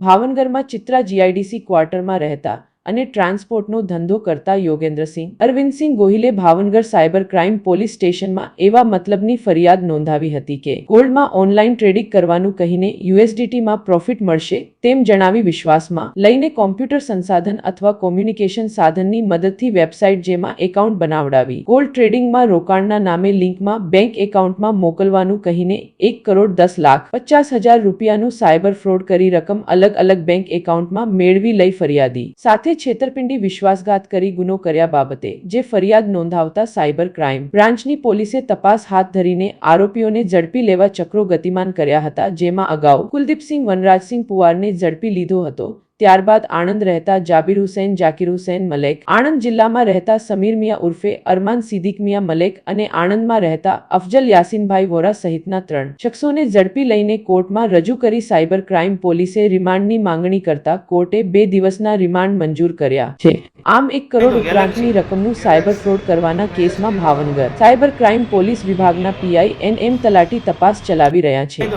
ભાવનગરમાં ચિત્રા જીઆઈડીસી ક્વાર્ટરમાં રહેતા અને ટ્રાન્સપોર્ટનો ધંધો કરતા યોગેન્દ્રસિંહ. અરવિંદસિંહ ગોહિલે ભાવનગર સાયબર ક્રાઇમ પોલીસ સ્ટેશનમાં એવા મતલબની ફરિયાદ નોંધાવી હતી કે, ગોલ્ડમાં ઓનલાઈન ટ્રેડિંગ કરવાનું કહીને યુએસડીટીમાં પ્રોફિટ મળશે તેમ જણાવી વિશ્વાસમાં લઈને કોમ્પ્યુટર સંસાધન અથવા કોમ્યુનિકેશન સાધનની મદદથી વેબસાઇટ જેમાં એકાઉન્ટ બનાવડાવી. ગોલ્ડ ટ્રેડિંગમાં રોકાણના નામે લિંકમાં બેંક એકાઉન્ટમાં મોકલવાનું કહીને એક કરોડ દસ લાખ પચાસ હજાર રૂપિયાનું સાયબર ફ્રોડ કરી રકમ અલગ અલગ બેંક એકાઉન્ટમાં મેળવી લઈ ફરિયાદી. સાથે છેતરપિંડી, વિશ્વાસઘાત કરી ગુનો કર્યા બાબતે, જે ફરિયાદ નોંધાવતા સાયબર ક્રાઇમ બ્રાન્ચની પોલીસે તપાસ હાથ ધરીને આરોપીઓને ઝડપી લેવા ચક્રો ગતિમાન કર્યા હતા, જેમાં અગાઉ કુલદીપસિંહ વનરાજસિંહ પુવારને ઝડપી લીધો હતો. ત્યારબાદ આણંદ રહેતા જાબીર હુસૈન, જાકીર હુસૈન મલેક, આણંદ જિલ્લામાં રહેતા સમીર મિયા ઉર્ફે અરમાન સિદ્દીક મિયા મલેક અને આણંદમાં રહેતા અફજલ યાસીનભાઈ વોરા સહિતના ત્રણ. શખ્સોને ઝડપી લઈને કોર્ટમાં રજૂ કરી સાયબર ક્રાઇમ પોલીસે રિમાન્ડની માંગણી કરતા કોર્ટે બે દિવસના રિમાન્ડ મંજૂર કર્યા છે. આમ એક કરોડ ઉપરાંતની રકમનું સાયબર ફ્રોડ કરવાના કેસમાં ભાવનગર. સાયબર ક્રાઇમ પોલીસ વિભાગના પીઆઈ એન એમ તલાટી તપાસ ચલાવી રહ્યા છે.